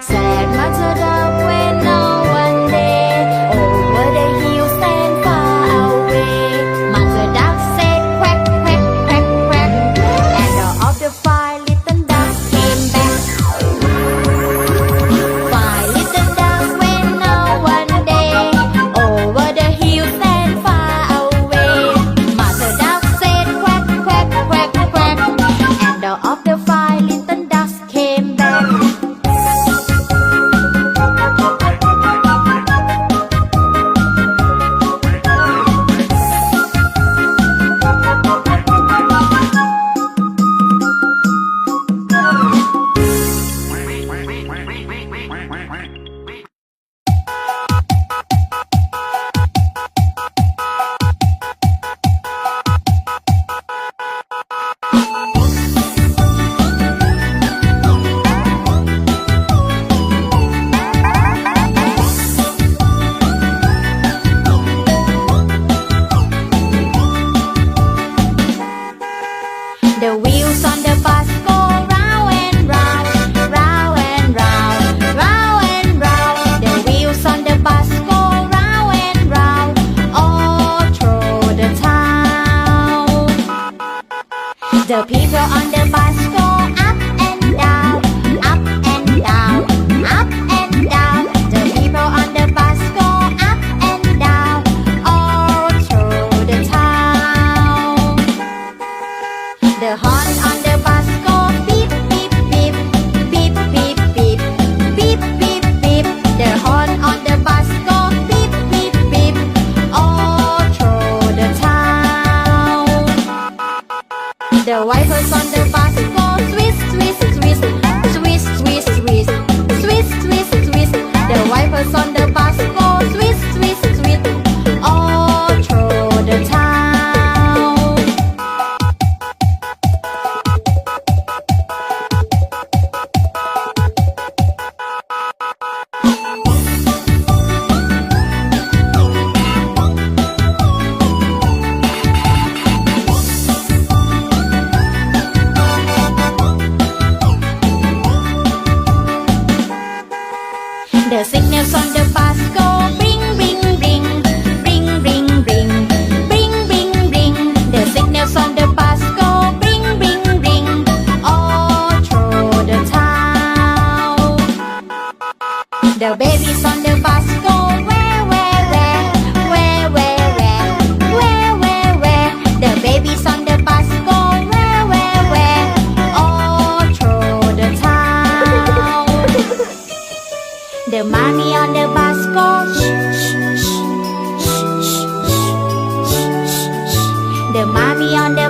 Serhat Aral wife was on mommy on the bus goes shh, shh, shh, shh, shh, shh, shh. The mommy on the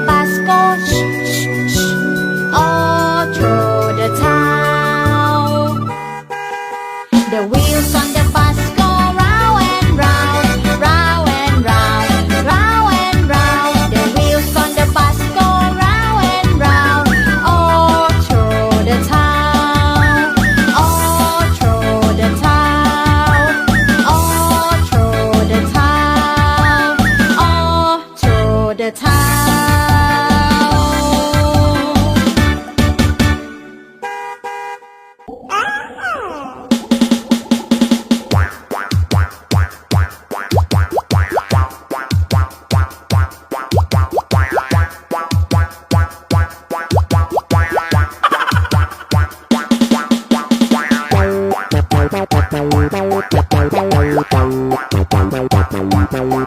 Bye.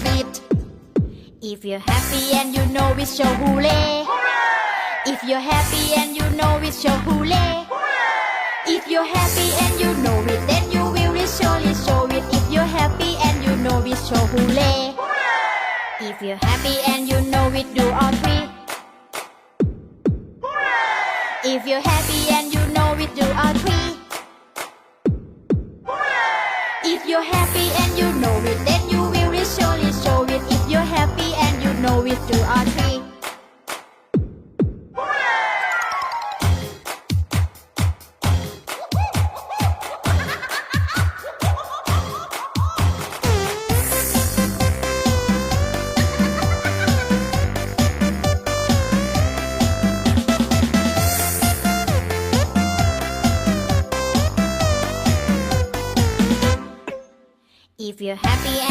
If you're happy and you know it, show hooray. If you're happy and you know it, show hooray. If you're happy and you know it, then you will surely show it. If you're happy and you know it, show hooray. If you're happy and you know it, do all three. If you're happy and you know it, do all three. If you're happy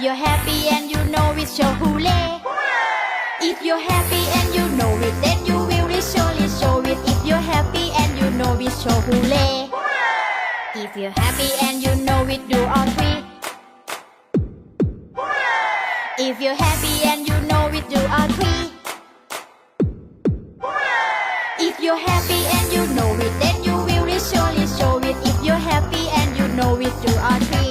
You're happy and you know it, show hooray. If you're happy and you know it, then you will surely show it. If you're happy and you know it, show hooray. If you're happy and you know it, do all three. If you're happy and you know it, do all three. If you're happy and you know it, then you will surely show it. If you're happy and you know it, do all three.